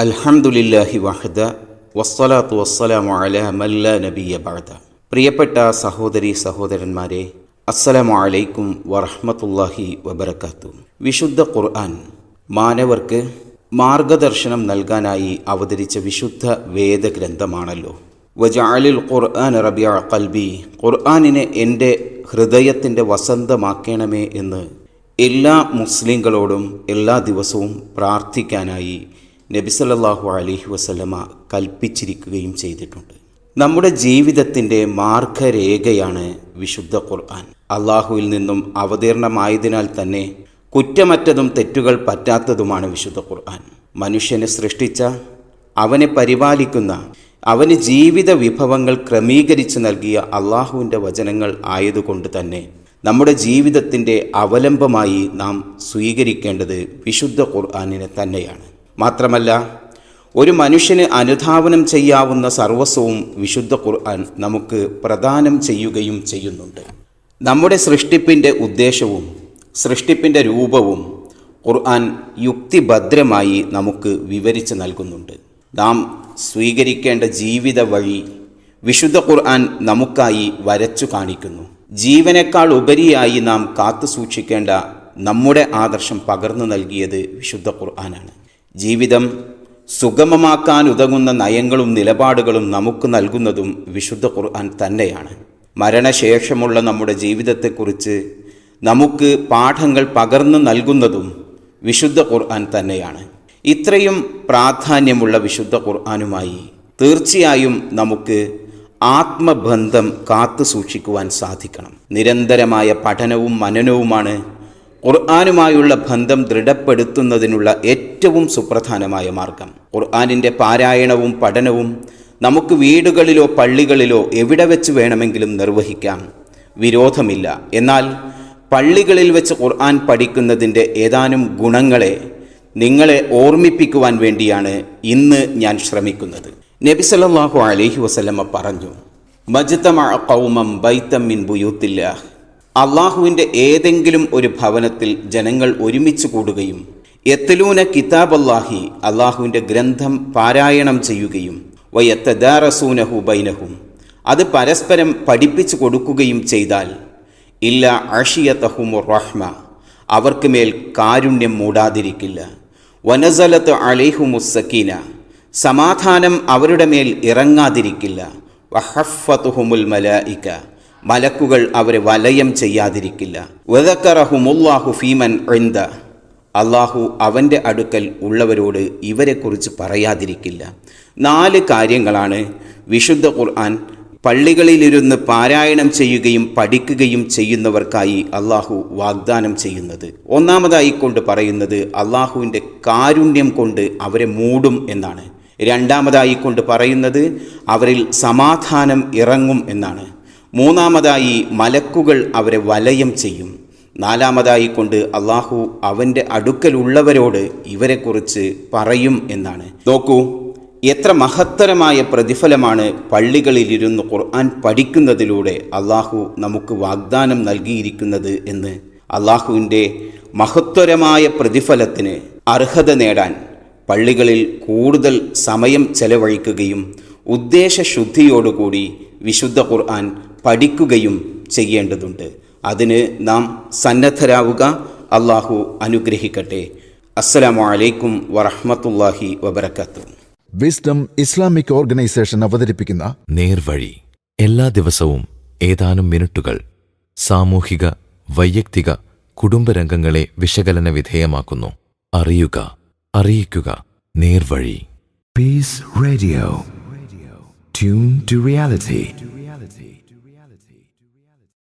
അൽഹംദുലില്ലാഹി വഹദ വസ്സലാത്തു വസ്സലാമു അല മല്ല നബിയ ബാദ പ്രിയപ്പെട്ട സഹോദരി സഹോദരന്മാരെ അസ്സലാമു അലൈക്കും വറഹ്മത്തുള്ളാഹി വബർക്കാത്തു വിശുദ്ധ ഖുർആൻ മാനവർക്ക് മാർഗദർശനം നൽകാനായി അവതരിച്ച വിശുദ്ധ വേദഗ്രന്ഥമാണല്ലോ. വജാലിൽ ഖുർആൻ റബിയ കൽബി ഖുർആാനിനെ എന്റെ ഹൃദയത്തിന്റെ വസന്തമാക്കണമേ എന്ന് എല്ലാ മുസ്ലിങ്ങളോടും എല്ലാ ദിവസവും പ്രാർത്ഥിക്കാനായി നബിസല്ലാഹു അലഹി വസ്ലമ കൽപ്പിച്ചിരിക്കുകയും ചെയ്തിട്ടുണ്ട്. നമ്മുടെ ജീവിതത്തിന്റെ മാർഗരേഖയാണ് വിശുദ്ധ ഖുർആൻ. അള്ളാഹുവിൽ നിന്നും അവതീർണമായതിനാൽ തന്നെ കുറ്റമറ്റതും തെറ്റുകൾ പറ്റാത്തതുമാണ് വിശുദ്ധ ഖുർആൻ. മനുഷ്യനെ സൃഷ്ടിച്ച അവനെ പരിപാലിക്കുന്ന അവന് ജീവിത വിഭവങ്ങൾ ക്രമീകരിച്ച് നൽകിയ അള്ളാഹുവിന്റെ വചനങ്ങൾ ആയതുകൊണ്ട് തന്നെ നമ്മുടെ ജീവിതത്തിന്റെ അവലംബമായി നാം സ്വീകരിക്കേണ്ടത് വിശുദ്ധ ഖുർആാനിനെ തന്നെയാണ്. മാത്രമല്ല ഒരു മനുഷ്യന് അനുധാവനം ചെയ്യാവുന്ന സർവസ്വവും വിശുദ്ധ ഖുർആൻ നമുക്ക് പ്രദാനം ചെയ്യുകയും ചെയ്യുന്നുണ്ട്. നമ്മുടെ സൃഷ്ടിപ്പിന്റെ ഉദ്ദേശവും സൃഷ്ടിപ്പിന്റെ രൂപവും ഖുർആൻ യുക്തിഭദ്രമായി നമുക്ക് വിവരിച്ച് നൽകുന്നുണ്ട്. നാം സ്വീകരിക്കേണ്ട ജീവിത വഴി വിശുദ്ധ ഖുർആൻ നമുക്കായി വരച്ചു കാണിക്കുന്നു. ജീവനേക്കാൾ ഉപരിയായി നാം കാത്തു സൂക്ഷിക്കേണ്ട നമ്മുടെ ആദർശം പകർന്നു നൽകിയത് വിശുദ്ധ ഖുർആനാണ്. ജീവിതം സുഗമമാക്കാൻ ഉതകുന്ന നയങ്ങളും നിലപാടുകളും നമുക്ക് നൽകുന്നതും വിശുദ്ധ ഖുർആൻ തന്നെയാണ്. മരണശേഷമുള്ള നമ്മുടെ ജീവിതത്തെക്കുറിച്ച് നമുക്ക് പാഠങ്ങൾ പകർന്നു നൽകുന്നതും വിശുദ്ധ ഖുർആൻ തന്നെയാണ്. ഇത്രയും പ്രാധാന്യമുള്ള വിശുദ്ധ ഖുർആനുമായി തീർച്ചയായും നമുക്ക് ആത്മബന്ധം കാത്തു സൂക്ഷിക്കുവാൻ സാധിക്കണം. നിരന്തരമായ പഠനവും മനനവുമാണ് ഖുർആാനുമായുള്ള ബന്ധം ദൃഢപ്പെടുത്തുന്നതിനുള്ള ഏറ്റവും സുപ്രധാനമായ മാർഗം. ഖുർആാനിന്റെ പാരായണവും പഠനവും നമുക്ക് വീടുകളിലോ പള്ളികളിലോ എവിടെ വെച്ച് വേണമെങ്കിലും നിർവഹിക്കാം. വിരോധമില്ല. എന്നാൽ പള്ളികളിൽ വെച്ച് ഖുർആൻ പഠിക്കുന്നതിന്റെ ഏതാനും ഗുണങ്ങളെ നിങ്ങളെ ഓർമ്മിപ്പിക്കുവാൻ വേണ്ടിയാണ് ഇന്ന് ഞാൻ ശ്രമിക്കുന്നത്. നബി സല്ലല്ലാഹു അലഹി വസ്ലമ്മ പറഞ്ഞു മജ്തമ കൗമം ബൈത്തം മിൻ ബുയൂത്തില്ലാഹ്. അള്ളാഹുവിന്റെ ഏതെങ്കിലും ഒരു ഭവനത്തിൽ ജനങ്ങൾ ഒരുമിച്ച് കൂടുകയും എത്തലൂന കിതാബ് അള്ളാഹി അള്ളാഹുവിന്റെ ഗ്രന്ഥം പാരായണം ചെയ്യുകയും വയത്തദാറസൂനഹു ബൈനഹും അത് പരസ്പരം പഠിപ്പിച്ചു കൊടുക്കുകയും ചെയ്താൽ ഇല്ല അഷിയത്തഹും റഹ്മ അവർക്ക് മേൽ കാരുണ്യം മൂടാതിരിക്കില്ല. വനസലത്ത് അലേഹുമുസക്കീന സമാധാനം അവരുടെ മേൽ ഇറങ്ങാതിരിക്കില്ല. വഹഫത്തുഹുമുൽ മലായിക്ക മലക്കുകൾ അവരെ വലയം ചെയ്യാതിരിക്കില്ല. വെതക്കറഹുമുല്ലാഹു ഫീമൻ എഴുന്ത അള്ളാഹു അവന്റെ അടുക്കൽ ഉള്ളവരോട് ഇവരെക്കുറിച്ച് പറയാതിരിക്കില്ല. നാല് കാര്യങ്ങളാണ് വിശുദ്ധ ഖുർആൻ പള്ളികളിലിരുന്ന് പാരായണം ചെയ്യുകയും പഠിക്കുകയും ചെയ്യുന്നവർക്കായി അള്ളാഹു വാഗ്ദാനം ചെയ്യുന്നത്. ഒന്നാമതായി കൊണ്ട് പറയുന്നത് അള്ളാഹുവിന്റെ കാരുണ്യം കൊണ്ട് അവരെ മൂടും എന്നാണ്. രണ്ടാമതായി കൊണ്ട് പറയുന്നത് അവരിൽ സമാധാനം ഇറങ്ങും എന്നാണ്. മൂന്നാമതായി മലക്കുകൾ അവരെ വലയം ചെയ്യും. നാലാമതായി കൊണ്ട് അള്ളാഹു അവന്റെ അടുക്കലുള്ളവരോട് ഇവരെക്കുറിച്ച് പറയും എന്നാണ്. നോക്കൂ എത്ര മഹത്തരമായ പ്രതിഫലമാണ് പള്ളികളിലിരുന്ന് ഖുർആൻ പഠിക്കുന്നതിലൂടെ അള്ളാഹു നമുക്ക് വാഗ്ദാനം നൽകിയിരിക്കുന്നത് എന്ന്. അള്ളാഹുവിന്റെ മഹത്തരമായ പ്രതിഫലത്തിന് അർഹത നേടാൻ പള്ളികളിൽ കൂടുതൽ സമയം ചെലവഴിക്കുകയും ഉദ്ദേശശുദ്ധിയോടുകൂടി വിശുദ്ധ ഖുർആൻ പഠിക്കുകയും ചെയ്യേണ്ടതുണ്ട്. അതിന് നാം സന്നദ്ധരാവുക. അള്ളാഹു അനുഗ്രഹിക്കട്ടെ. അസ്സലാമു അലൈക്കും വറഹ്മത്തുള്ളാഹി വബറകാതുഹു. വിസ്ഡം ഇസ്ലാമിക് ഓർഗനൈസേഷൻ അവതരിപ്പിക്കുന്ന നേർവഴി. എല്ലാ ദിവസവും ഏതാനും മിനിറ്റുകൾ സാമൂഹിക വൈയക്തിക കുടുംബരംഗങ്ങളെ വിശകലന വിധേയമാക്കുന്നു. അറിയുക അറിയിക്കുക. നേർവഴി. Peace radio tune to reality.